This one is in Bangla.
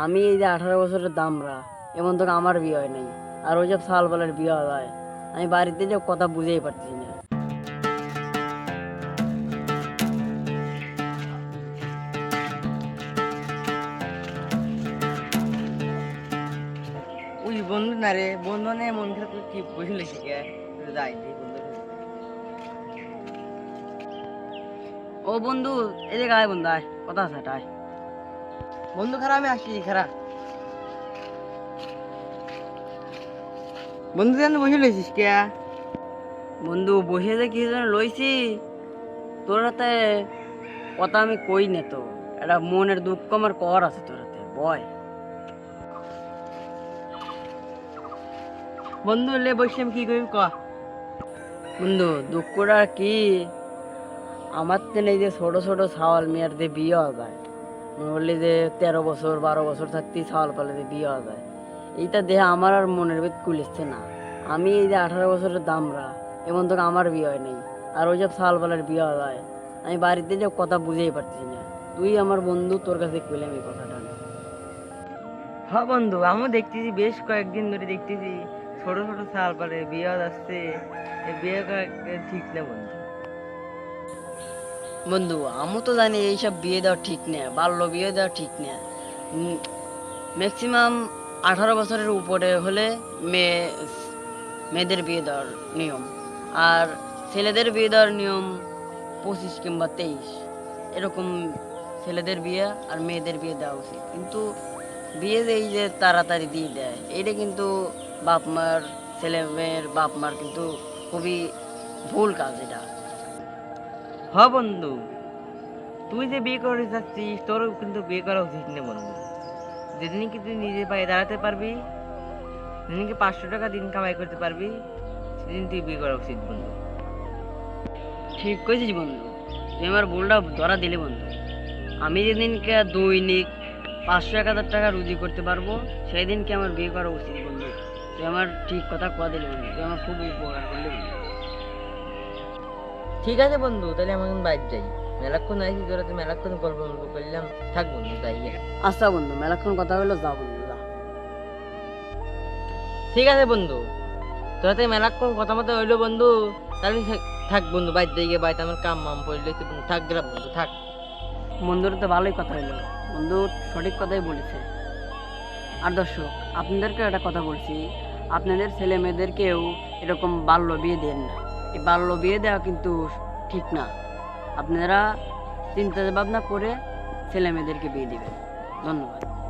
আমি এই যে আঠারো বছরের দামরা, এমন তো আমার বিয়ে হয় নাই। আর ওই সব সাল বলের বিয়ে হয় আমি বাড়িতে যে কথা বুঝেই পারছি না। ওই বন্ধু না রে, বন্ধু নে মন খারাপ কি বসে শিখে? যাই ও বন্ধু, এই যে গায়ে বন্ধু, আয়, কথা আছে, আয়। বন্ধু খারাপ আমি আসি খারাপ বন্ধু জান বসে লইছিস কে? বন্ধু বসে যে কিছু জন লইছি তোর হাতে কথা আমি কই না তো। একটা মনের দুঃখ আমার কর আছে তোর হাতে বয় বন্ধু লে বসে আমি কি করি ক? বন্ধু দুঃখটা কি? আমার তো এই যে ছোট ছোট ছাওয়াল মেয়ের দিয়ে বিয়ে হয়ে মনে বললি যে তেরো বছর, বারো বছর থাকতেই ছাওয়াল পালে দিয়ে বিয়ে হয়ে যায়। এইটা দেহে আমার আর মনের ভিত কুলিচ্ছে না। আমি এই যে আঠারো বছরের দামরা, এমন তো আমার বিয়ে হয় নাই। আর ওই সব ছাওয়াল পালের বিয়ে হয়ে যায়, আমি বাড়িতে যে কথা বুঝেই পারছি না। তুই আমার বন্ধু, তোর কাছে কইলাম এই কথাটা হ্যাঁ বন্ধু, আমিও দেখতেছি, বেশ কয়েকদিন ধরে দেখতেছি, ছোট ছোট সাল পারে বিয়ে যাচ্ছে। বিয়ে ঠিক না বন্ধু। বন্ধু আমি তো জানি এইসব বিয়ে দেওয়া ঠিক না, বাল্য বিয়ে দেওয়া ঠিক না। ম্যাক্সিমাম আঠারো বছরের উপরে হলে মেয়ে, মেয়েদের বিয়ে দেওয়ার নিয়ম। আর ছেলেদের বিয়ে দেওয়ার নিয়ম পঁচিশ কিংবা তেইশ। এরকম ছেলেদের বিয়ে আর মেয়েদের বিয়ে দেওয়া উচিত। কিন্তু বিয়ে এই যে তাড়াতাড়ি দিয়ে দেয়, এটা কিন্তু বাপ মার, ছেলে মেয়ের বাপ মার কিন্তু খুবই ভুল কাজ এটা। হ বন্ধু, তুই যে বিয়ে করে যাচ্ছিস, তোরও কিন্তু বিয়ে করা উচিত না বন্ধু। যেদিন কি তুই নিজে পায়ে দাঁড়াতে পারবি যেদিন কি পাঁচশো টাকা দিন কামাই করতে পারবি, সেদিন তুই বিয়ে করা উচিত বন্ধু। ঠিক কইছিস বন্ধু, তুই আমার ভুলটা ধরা দিলে বন্ধু। আমি যেদিনকে দৈনিক পাঁচশো, এক হাজার টাকা রুজি করতে পারব সেই দিনকে আমার বিয়ে করা উচিত বন্ধু। তুই আমার ঠিক কথা কয়া দিলি বন্ধু, তুই আমার খুব উপকার করলি বন্ধু। ঠিক আছে বন্ধু তাহলে আমি এখন বাইর যাই। মেলাক্ষণ আইসি তোরা তো মেলাক্ষণ গল্প গল্প করলাম। থাক বন্ধু তাই আচ্ছা বন্ধু মেলাক্ষণ কথা হলো যা বন্ধু যা। ঠিক আছে বন্ধু তোরা তো মেলাক্ষণ কথা মতো হইল বন্ধু তাহলে থাক- বন্ধু বাইর যাই গিয়ে বাইতে আমার কাম মাম পড়লে বন্ধু থাক গেলাম বন্ধু থাক। বন্ধুর তো ভালোই কথা হইল বন্ধু সঠিক কথাই বলেছে। আর দর্শক আপনাদেরকে একটা কথা বলছি আপনাদের ছেলে মেয়েদেরকেও এরকম বাল্য বিয়ে দেন না। এই বাল্য বিয়ে দেওয়া কিন্তু ঠিক না। আপনারা চিন্তা ভাবনা করে ছেলে মেয়েদেরকে বিয়ে দেবেন। ধন্যবাদ।